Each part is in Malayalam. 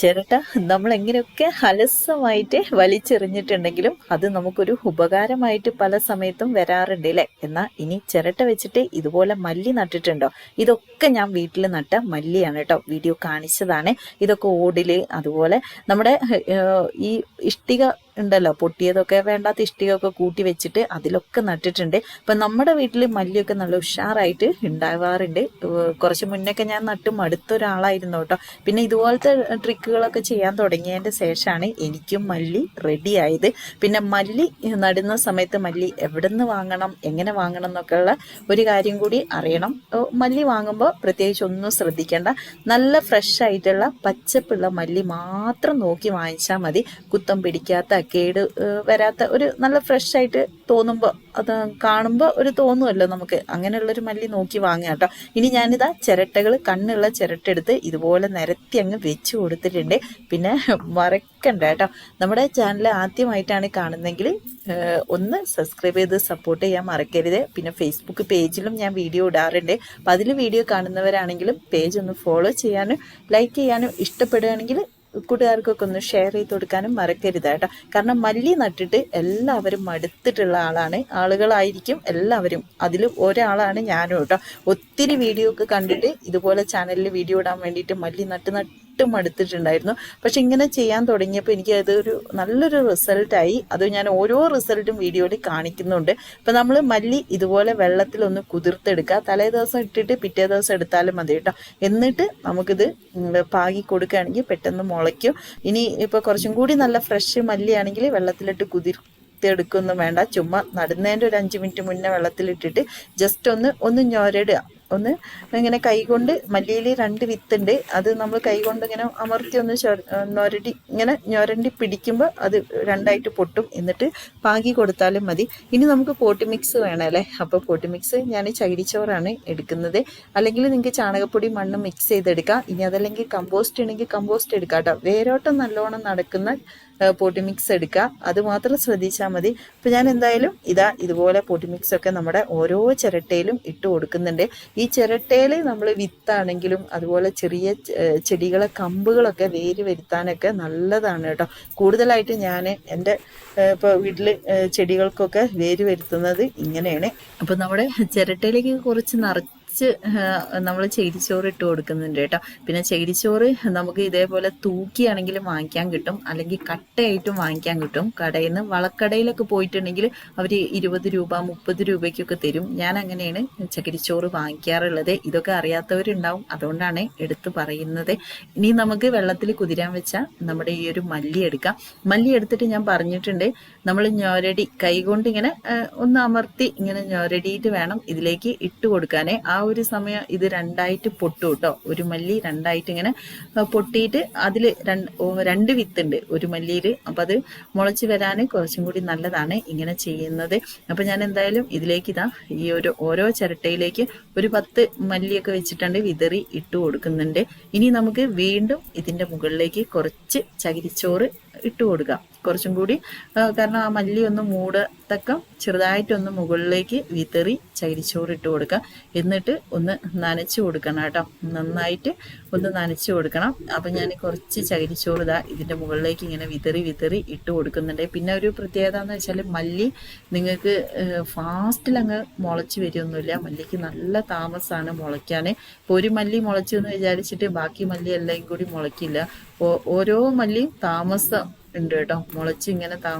ചിരട്ട നമ്മൾ എങ്ങനെയൊക്കെ അലസമായിട്ട് വലിച്ചെറിഞ്ഞിട്ടുണ്ടെങ്കിലും അത് നമുക്കൊരു ഉപകാരമായിട്ട് പല സമയത്തും വരാറുണ്ട് അല്ലേ എന്നാൽ ഇനി ചിരട്ട വെച്ചിട്ട് ഇതുപോലെ മല്ലി നട്ടിട്ടുണ്ടോ? ഇതൊക്കെ ഞാൻ വീട്ടിൽ നട്ട മല്ലിയാണ് കേട്ടോ വീഡിയോ കാണിച്ചതാണ്. ഇതൊക്കെ ഓടിൽ അതുപോലെ നമ്മുടെ ഈ ഇഷ്ടിക ഉണ്ടല്ലോ പൊട്ടിയതൊക്കെ വേണ്ടാത്ത ഇഷ്ടികയൊക്കെ കൂട്ടി വെച്ചിട്ട് അതിലൊക്കെ നട്ടിട്ടുണ്ട്. അപ്പൊ നമ്മുടെ വീട്ടിൽ മല്ലിയൊക്കെ നല്ല ഉഷാറായിട്ട് ഉണ്ടാവാറുണ്ട്. കുറച്ച് മുന്നൊക്കെ ഞാൻ നട്ട് മടുത്ത ഒരാളായിരുന്നു കേട്ടോ. പിന്നെ ഇതുപോലത്തെ ട്രിക്കുകളൊക്കെ ചെയ്യാൻ തുടങ്ങിയതിന്റെ ശേഷമാണ് എനിക്കും മല്ലി റെഡി ആയത് പിന്നെ മല്ലി നടുന്ന സമയത്ത് മല്ലി എവിടെ നിന്ന് വാങ്ങണം എങ്ങനെ വാങ്ങണം എന്നൊക്കെയുള്ള ഒരു കാര്യം കൂടി അറിയണം. മല്ലി വാങ്ങുമ്പോൾ പ്രത്യേകിച്ച് ഒന്നും ശ്രദ്ധിക്കേണ്ട. നല്ല ഫ്രഷ് ആയിട്ടുള്ള പച്ചപ്പുള്ള മല്ലി മാത്രം നോക്കി വാങ്ങിച്ചാൽ മതി. കുത്തം പിടിക്കാത്ത കേട് വരാത്ത ഒരു നല്ല ഫ്രഷ് ആയിട്ട് തോന്നുമ്പോൾ അത് കാണുമ്പോൾ ഒരു തോന്നുമല്ലോ നമുക്ക്. അങ്ങനെയുള്ളൊരു മല്ലി നോക്കി വാങ്ങുക കേട്ടോ. ഇനി ഞാനിതാ ചിരട്ടകൾ കണ്ണുള്ള ചിരട്ട എടുത്ത് ഇതുപോലെ നിരത്തി അങ്ങ് വെച്ച് കൊടുത്തിട്ടുണ്ട്. പിന്നെ മറക്കണ്ട കേട്ടോ. നമ്മുടെ ചാനൽ ആദ്യമായിട്ടാണ് കാണുന്നതെങ്കിൽ ഒന്ന് സബ്സ്ക്രൈബ് ചെയ്ത് സപ്പോർട്ട് ചെയ്യാൻ മറക്കരുത്. പിന്നെ ഫേസ്ബുക്ക് പേജിലും ഞാൻ വീഡിയോ ഇടാറുണ്ട്. അപ്പം അതിൽ വീഡിയോ കാണുന്നവരാണെങ്കിലും പേജ് ഒന്ന് ഫോളോ ചെയ്യാനും ലൈക്ക് ചെയ്യാനും ഇഷ്ടപ്പെടുകയാണെങ്കിൽ കൂട്ടുകാർക്കൊക്കെ ഒന്ന് ഷെയർ ചെയ്ത് കൊടുക്കാനും മറക്കരുത് കേട്ടോ. കാരണം മല്ലി നട്ടിട്ട് എല്ലാവരും മടുത്തിട്ടുള്ള ആളാണ്. ആളുകളായിരിക്കും എല്ലാവരും. അതിൽ ഒരാളാണ് ഞാനും കേട്ടോ. ഒത്തിരി വീഡിയോ ഒക്കെ കണ്ടിട്ട് ഇതുപോലെ ചാനലിൽ വീഡിയോ ഇടാൻ വേണ്ടിയിട്ട് മല്ലി നട്ട് നട്ട് മടുത്തിട്ടുണ്ടായിരുന്നു. പക്ഷെ ഇങ്ങനെ ചെയ്യാൻ തുടങ്ങിയപ്പോൾ എനിക്ക് അതൊരു നല്ലൊരു റിസൾട്ടായി അത് ഞാൻ ഓരോ റിസൾട്ടും വീഡിയോയിൽ കാണിക്കുന്നുണ്ട്. ഇപ്പം നമ്മൾ മല്ലി ഇതുപോലെ വെള്ളത്തിലൊന്ന് കുതിർത്തെടുക്കുക. തലേ ദിവസം ഇട്ടിട്ട് പിറ്റേ ദിവസം എടുത്താലും മതി കേട്ടോ. എന്നിട്ട് നമുക്കിത് പാകി കൊടുക്കുകയാണെങ്കിൽ പെട്ടെന്ന് മുളയ്ക്കും. ഇനി ഇപ്പോൾ കുറച്ചും കൂടി നല്ല ഫ്രഷ് മല്ലിയാണെങ്കിൽ വെള്ളത്തിലിട്ട് കുതിർ എടുക്കൊന്നും വേണ്ട. ചുമ്മാ നടുന്നതിന്റെ ഒരു അഞ്ച് മിനിറ്റ് മുന്നേ വെള്ളത്തിലിട്ടിട്ട് ജസ്റ്റ് ഒന്ന് ഒന്ന് ഞൊരടുക. ഒന്ന് ഇങ്ങനെ കൈകൊണ്ട് മല്ലിയിൽ രണ്ട് വിത്തുണ്ട്. അത് നമ്മൾ കൈകൊണ്ട് ഇങ്ങനെ അമർത്തി ഒന്ന് ഞൊരടി ഇങ്ങനെ ഞൊരണ്ടി പിടിക്കുമ്പോൾ അത് രണ്ടായിട്ട് പൊട്ടും. എന്നിട്ട് പാകി കൊടുത്താലും മതി. ഇനി നമുക്ക് പോട്ടി മിക്സ് വേണമല്ലേ അപ്പോൾ പോട്ടി മിക്സ് ഞാൻ ചകിരിച്ചോറാണ് എടുക്കുന്നത്. അല്ലെങ്കിൽ നിങ്ങൾക്ക് ചാണകപ്പൊടി മണ്ണ് മിക്സ് ചെയ്തെടുക്കാം. ഇനി അതല്ലെങ്കിൽ കമ്പോസ്റ്റ് ഉണ്ടെങ്കിൽ കമ്പോസ്റ്റ് എടുക്കാം കേട്ടോ. വേരോട്ടം നല്ലോണം നടക്കുന്ന പോട്ടി മിക്സ് എടുക്കുക. അത് മാത്രം ശ്രദ്ധിച്ചാൽ മതി. അപ്പം ഞാൻ എന്തായാലും ഇതാ ഇതുപോലെ പോട്ടി മിക്സ് ഒക്കെ നമ്മുടെ ഓരോ ചിരട്ടയിലും ഇട്ട് കൊടുക്കുന്നുണ്ട്. ഈ ചിരട്ടയിൽ നമ്മൾ വിത്താണെങ്കിലും അതുപോലെ ചെറിയ ചെടികളെ കമ്പുകളൊക്കെ വേര് വരുത്താനൊക്കെ നല്ലതാണ് കേട്ടോ. കൂടുതലായിട്ട് ഞാൻ എന്റെ ഇപ്പോൾ വീട്ടിൽ ചെടികൾക്കൊക്കെ വേര് വരുത്തുന്നത് ഇങ്ങനെയാണ്. അപ്പം നമ്മുടെ ചിരട്ടയിലേക്ക് കുറച്ച് നിറച്ച് നമ്മൾ ചേരിച്ചോറ് ഇട്ട് കൊടുക്കുന്നുണ്ട് കേട്ടോ. പിന്നെ ചേരിച്ചോറ് നമുക്ക് ഇതേപോലെ തൂക്കിയാണെങ്കിലും വാങ്ങിക്കാൻ കിട്ടും. അല്ലെങ്കിൽ കട്ടയായിട്ടും വാങ്ങിക്കാൻ കിട്ടും. കടയിൽ നിന്ന് വളക്കടയിലൊക്കെ പോയിട്ടുണ്ടെങ്കിൽ അവർ ഇരുപത് രൂപ മുപ്പത് രൂപയ്ക്കൊക്കെ തരും. ഞാൻ അങ്ങനെയാണ് ചകിരിച്ചോറ് വാങ്ങിക്കാറുള്ളത്. ഇതൊക്കെ അറിയാത്തവരുണ്ടാവും. അതുകൊണ്ടാണ് എടുത്തു പറയുന്നത്. ഇനി നമുക്ക് വെള്ളത്തിൽ കുതിരാൻ വെച്ച നമ്മുടെ ഈ ഒരു മല്ലി എടുക്കാം. മല്ലി എടുത്തിട്ട് ഞാൻ പറഞ്ഞിട്ടുണ്ട് നമ്മൾ ഞൊരടി കൈകൊണ്ട് ഇങ്ങനെ ഒന്ന് അമർത്തി ഇങ്ങനെ ഞൊരടിയിട്ട് വേണം ഇതിലേക്ക് ഇട്ട് കൊടുക്കാനേ. ആ ഒരു സമയം ഇത് രണ്ടായിട്ട് പൊട്ടു കേട്ടോ ഒരു മല്ലി രണ്ടായിട്ട് ഇങ്ങനെ പൊട്ടിയിട്ട് അതിൽ രണ്ട് വിത്തുണ്ട് ഒരു മല്ലിയിൽ അപ്പം അത് മുളച്ച് വരാൻ കുറച്ചും കൂടി നല്ലതാണ് ഇങ്ങനെ ചെയ്യുന്നത്. അപ്പം ഞാൻ എന്തായാലും ഇതിലേക്ക് ഇതാ ഈ ഒരു ഓരോ ചിരട്ടയിലേക്ക് ഒരു പത്ത് മല്ലിയൊക്കെ വെച്ചിട്ടുണ്ട് വിതറി ഇട്ട് കൊടുക്കുന്നുണ്ട്. ഇനി നമുക്ക് വീണ്ടും ഇതിന്റെ മുകളിലേക്ക് കുറച്ച് ചകിരിച്ചോറ് ഇട്ട് കൊടുക്കാം. കുറച്ചും കൂടി കാരണം ആ മല്ലി ഒന്ന് മൂടത്തക്കം ചെറുതായിട്ടൊന്ന് മുകളിലേക്ക് വിതറി ചകിരിച്ചോറിട്ട് കൊടുക്കുക എന്നിട്ട് ഒന്ന് നനച്ച് കൊടുക്കണം കേട്ടോ. നന്നായിട്ട് ഒന്ന് നനച്ച് കൊടുക്കണം. അപ്പം ഞാൻ കുറച്ച് ചകിരിച്ചോറ് ഇതാ ഇതിന്റെ മുകളിലേക്ക് ഇങ്ങനെ വിതറി വിതറി ഇട്ട് കൊടുക്കുന്നുണ്ട്. പിന്നെ ഒരു പ്രത്യേകത എന്ന് വെച്ചാൽ മല്ലി നിങ്ങൾക്ക് ഫാസ്റ്റിൽ അങ്ങ് മുളച്ച് വരുമൊന്നുമില്ല മല്ലിക്ക് നല്ല താമസമാണ് മുളയ്ക്കാൻ ഇപ്പോൾ ഒരു മല്ലി മുളച്ചു എന്ന് വിചാരിച്ചിട്ട് ബാക്കി മല്ലി എല്ലാം കൂടി മുളയ്ക്കില്ല. ഓരോ മല്ലിയും താമസം ഉണ്ട് കേട്ടോ. മുളച്ച് ഇങ്ങനെ താ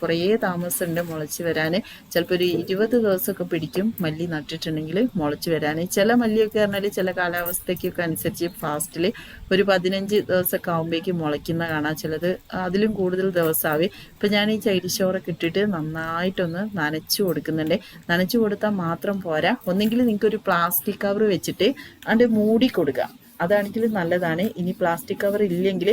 കുറേ താമസമുണ്ട് മുളച്ച് വരാൻ ചിലപ്പോൾ ഒരു ഇരുപത് ദിവസമൊക്കെ പിടിക്കും മല്ലി നട്ടിട്ടുണ്ടെങ്കിൽ മുളച്ച് വരാൻ ചില മല്ലിയൊക്കെ പറഞ്ഞാൽ ചില കാലാവസ്ഥയ്ക്കൊക്കെ അനുസരിച്ച് ഫാസ്റ്റിൽ ഒരു പതിനഞ്ച് ദിവസമൊക്കെ ആകുമ്പോഴേക്കും മുളയ്ക്കുന്ന കാണാം. ചിലത് അതിലും കൂടുതൽ ദിവസമാവേ. ഇപ്പം ഞാൻ ഈ ചൈരിശോറൊക്കെ ഇട്ടിട്ട് നന്നായിട്ടൊന്ന് നനച്ചു കൊടുക്കുന്നുണ്ട്. നനച്ചു കൊടുത്താൽ മാത്രം പോരാ. ഒന്നെങ്കിൽ നിങ്ങൾക്കൊരു പ്ലാസ്റ്റിക് കവർ വെച്ചിട്ട് അത് മൂടി കൊടുക്കുക അതാണെങ്കിൽ നല്ലതാണ്. ഇനി പ്ലാസ്റ്റിക് കവർ ഇല്ലെങ്കിൽ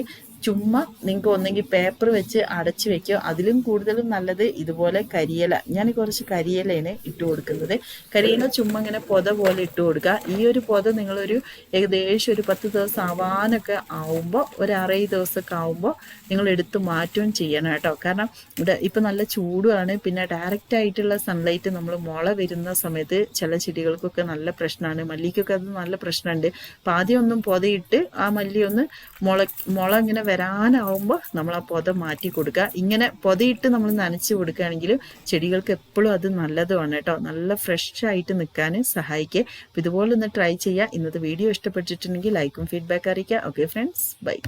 ചുമ്മാ നിങ്ങൾക്ക് ഒന്നെങ്കിൽ പേപ്പർ വെച്ച് അടച്ചു വെക്കുക. അതിലും കൂടുതലും നല്ലത് ഇതുപോലെ കരിയില. ഞാൻ കുറച്ച് കരിയിലയാണ് ഇട്ട് കൊടുക്കുന്നത്. കരിയില ചുമ്മാ ഇങ്ങനെ പൊത പോലെ ഇട്ട് കൊടുക്കുക. ഈ ഒരു പൊത നിങ്ങളൊരു ഏകദേശം ഒരു പത്ത് ദിവസം ആവാനൊക്കെ ആവുമ്പോൾ ഒരു അറേ ദിവസമൊക്കെ ആവുമ്പോൾ നിങ്ങൾ എടുത്ത് മാറ്റുകയും ചെയ്യണം കേട്ടോ. കാരണം ഇവിടെ ഇപ്പം നല്ല ചൂടുമാണ്. പിന്നെ ഡയറക്റ്റ് ആയിട്ടുള്ള സൺലൈറ്റ് നമ്മൾ മുള വരുന്ന സമയത്ത് ചില ചെടികൾക്കൊക്കെ നല്ല പ്രശ്നമാണ്. മല്ലിക്കൊക്കെ അത് നല്ല പ്രശ്നമുണ്ട്. അപ്പം ആദ്യം ഒന്നും പൊതയിട്ട് ആ മല്ലി ഒന്ന് മുള മുള ഇങ്ങനെ വരാനാവുമ്പോൾ നമ്മൾ ആ പൊത മാറ്റി കൊടുക്കുക. ഇങ്ങനെ പൊതയിട്ട് നമ്മൾ നനച്ച് കൊടുക്കുകയാണെങ്കിൽ ചെടികൾക്ക് എപ്പോഴും അത് നല്ലതുമാണ് കേട്ടോ. നല്ല ഫ്രഷ് ആയിട്ട് നിൽക്കാൻ സഹായിക്കുക. അപ്പം ഇതുപോലെ ഒന്ന് ട്രൈ ചെയ്യുക. ഇന്നത്തെ വീഡിയോ ഇഷ്ടപ്പെട്ടിട്ടുണ്ടെങ്കിൽ ലൈക്കും ഫീഡ്ബാക്ക് അറിയിക്കുക. Okay friends bye